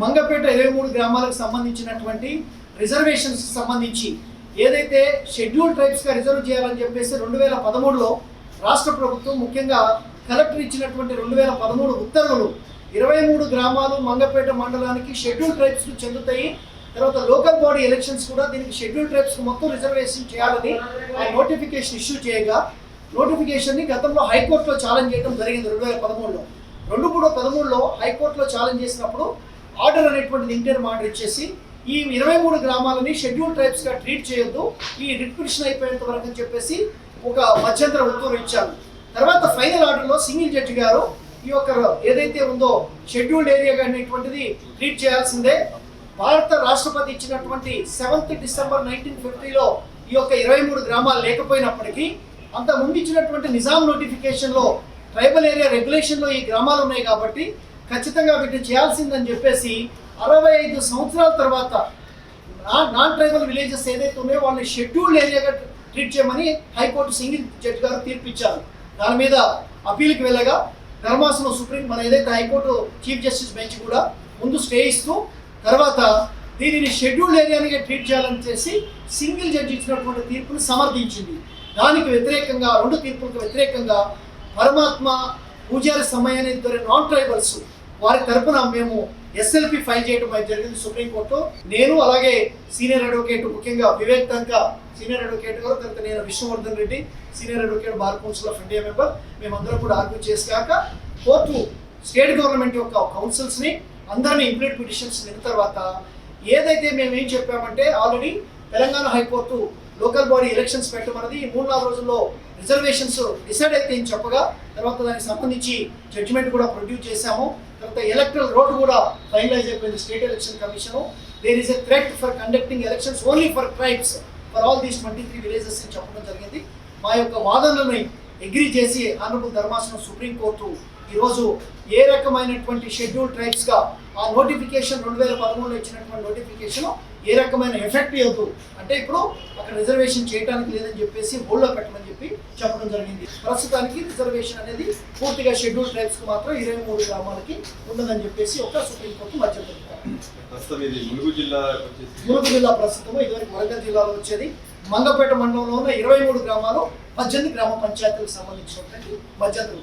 మంగపేట ఇరవై మూడు గ్రామాలకు సంబంధించినటువంటి రిజర్వేషన్స్ సంబంధించి ఏదైతే షెడ్యూల్ ట్రైబ్స్గా రిజర్వ్ చేయాలని చెప్పేసి రెండు వేల పదమూడులో రాష్ట్ర ప్రభుత్వం ముఖ్యంగా కలెక్టర్ ఇచ్చినటువంటి రెండు వేల పదమూడు ఉత్తర్వులు ఇరవై మూడు గ్రామాలు మంగపేట మండలానికి షెడ్యూల్ ట్రైబ్స్కు చెందుతాయి. తర్వాత లోకల్ బాడీ ఎలక్షన్స్ కూడా దీనికి షెడ్యూల్ ట్రైబ్స్కి మొత్తం రిజర్వేషన్ చేయాలని ఆ నోటిఫికేషన్ ఇష్యూ చేయగా నోటిఫికేషన్ని గతంలో హైకోర్టులో ఛాలెంజ్ చేయడం జరిగింది రెండు వేల పదమూడులో. రెండు మూడు పదమూడులో హైకోర్టులో ఛాలెంజ్ చేసినప్పుడు ఆర్డర్ అనేటువంటి ఇంటర్మ్ ఆర్డర్ ఇచ్చేసి ఈ ఇరవై మూడు గ్రామాలని షెడ్యూల్ ట్రైబ్స్గా ట్రీట్ చేయొద్దు. ఈ రిట్రిక్షన్ అయిపోయేంత వరకు అని చెప్పేసి ఒక మధ్యంతర ఉత్తర్వు ఇచ్చారు. తర్వాత ఫైనల్ ఆర్డర్లో సింగిల్ జడ్జి గారు ఈ యొక్క ఏదైతే ఉందో షెడ్యూల్డ్ ఏరియా అనేటువంటిది ట్రీట్ చేయాల్సిందే. భారత రాష్ట్రపతి ఇచ్చినటువంటి సెవెంత్ డిసెంబర్ నైన్టీన్ ఫిఫ్టీలో ఈ యొక్క ఇరవై మూడు గ్రామాలు లేకపోయినప్పటికీ అంత ముందు ఇచ్చినటువంటి నిజాం నోటిఫికేషన్లో ట్రైబల్ ఏరియా రెగ్యులేషన్లో ఈ గ్రామాలు ఉన్నాయి కాబట్టి ఖచ్చితంగా వీటిని చేయాల్సిందని చెప్పేసి అరవై ఐదు సంవత్సరాల తర్వాత నా- నాన్ ట్రైబల్ విలేజెస్ ఏదైతే ఉన్నాయో వాళ్ళని షెడ్యూల్డ్ ఏరియాగా ట్రీట్ చేయమని హైకోర్టు సింగిల్ జడ్జి గారు తీర్పిచ్చారు. దాని మీద అప్పీల్కి వెళ్ళగా ధర్మాసనం సుప్రీం మన ఏదైతే హైకోర్టు చీఫ్ జస్టిస్ బెంచ్ కూడా ముందు స్టే ఇస్తూ తర్వాత దీనిని షెడ్యూల్డ్ ఏరియానిగా ట్రీట్ చేయాలని చేసి సింగిల్ జడ్జి ఇచ్చినటువంటి తీర్పును సమర్థించింది. దానికి వ్యతిరేకంగా రెండు తీర్పులకు వ్యతిరేకంగా పరమాత్మ పూజారి సమయాన్ని ఇద్దరు నాన్ ట్రైబల్స్ వారి తరపున మేము ఎస్ఎల్పి ఫైల్ చేయడం అయితే జరిగింది సుప్రీంకోర్టు నేను అలాగే సీనియర్ అడ్వకేట్ ముఖ్యంగా వివేక్ తంక సీనియర్ అడ్వకేట్ గారు తర్వాత నేను Vishnuvardhan Reddy senior advocate bar council of India member. మేమందరం కూడా ఆర్గ్యూ చేసాక కోర్టు స్టేట్ గవర్నమెంట్ యొక్క కౌన్సిల్స్ని అందరినీ ఇంప్లీట్ పిటిషన్స్ విన్న తర్వాత ఏదైతే మేము ఏం చెప్పామంటే already Telangana high court local body elections పెట్టమన్నది ఈ మూడు నాలుగు రోజుల్లో రిజర్వేషన్స్ డిసైడ్ అయితే అని చెప్పగా తర్వాత దానికి సంబంధించి జడ్జిమెంట్ కూడా ప్రొడ్యూస్ చేశాము. తర్వాత ఎలక్ట్రల్ రోడ్ కూడా ఫైనలైజ్ అయిపోయింది state election commission there is a threat for conducting elections only for tribes for all these twenty three villages అని చెప్పడం జరిగింది. మా యొక్క వాదనలని అగ్రి చేసి ఆనరబుల్ ధర్మాసనం సుప్రీంకోర్టు ఈరోజు ఏ రకమైనటువంటి షెడ్యూల్ ట్రైబ్స్గా ఆ నోటిఫికేషన్ రెండు వేల పదమూడులో ఇచ్చినటువంటి నోటిఫికేషన్ ఏ రకమైన ఎఫెక్ట్ ఇవ్వదు అంటే ఇప్పుడు అక్కడ రిజర్వేషన్ చేయడానికి లేదని చెప్పేసి హోల్డ్లో పెట్టడం చెప్పి చెప్పడం జరిగింది. ప్రస్తుతానికి రిజర్వేషన్ అనేది పూర్తిగా షెడ్యూల్ ట్రైబ్స్కి మాత్రం ఇరవై మూడు గ్రామాలకి ఉండదని చెప్పేసి ఒక సుప్రీంకోర్టు మధ్య ములుగు జిల్లా ములుగు జిల్లా ప్రస్తుతం ఇదివరకు వరంగల్ జిల్లాలో వచ్చేది. మంగపేట మండలంలో ఉన్న ఇరవై మూడు గ్రామాలు పద్దెనిమిది గ్రామ పంచాయతీలకు సంబంధించినటువంటి మధ్యంతర